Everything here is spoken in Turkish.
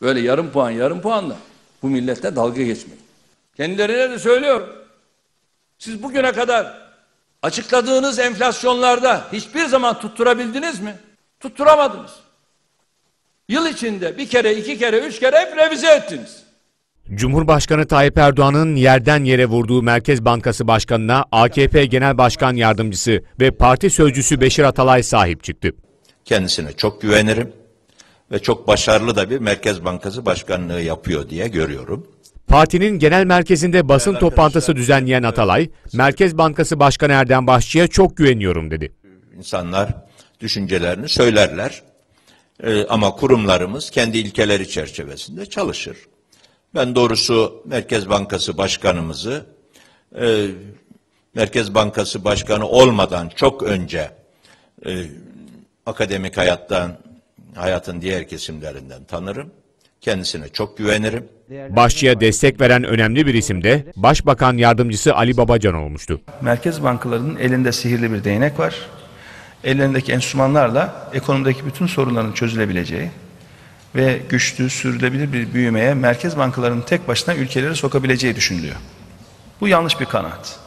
Böyle yarım puan yarım puanla bu millette dalga geçmeyin. Kendilerine de söylüyorum. Siz bugüne kadar açıkladığınız enflasyonlarda hiçbir zaman tutturabildiniz mi? Tutturamadınız. Yıl içinde bir kere, iki kere, üç kere hep revize ettiniz. Cumhurbaşkanı Tayyip Erdoğan'ın yerden yere vurduğu Merkez Bankası Başkanı'na AKP Genel Başkan Yardımcısı ve parti sözcüsü Beşir Atalay sahip çıktı. Kendisine çok güvenirim ve çok başarılı da bir Merkez Bankası Başkanlığı yapıyor diye görüyorum. Partinin genel merkezinde basın toplantısı düzenleyen Atalay, Merkez Bankası Başkanı Erdem Başçı'ya çok güveniyorum dedi. İnsanlar düşüncelerini söylerler Ee, ama kurumlarımız kendi ilkeleri çerçevesinde çalışır. Ben doğrusu Merkez Bankası Başkanımızı e, Merkez Bankası Başkanı olmadan çok önce e, akademik hayattan hayatın diğer kesimlerinden tanırım. Kendisine çok güvenirim. Başçı'ya destek veren önemli bir isim de Başbakan Yardımcısı Ali Babacan olmuştu. Merkez bankalarının elinde sihirli bir değnek var. Ellerindeki enstrümanlarla ekonomideki bütün sorunların çözülebileceği ve güçlü, sürdürülebilir bir büyümeye merkez bankalarının tek başına ülkeleri sokabileceği düşünülüyor. Bu yanlış bir kanaat.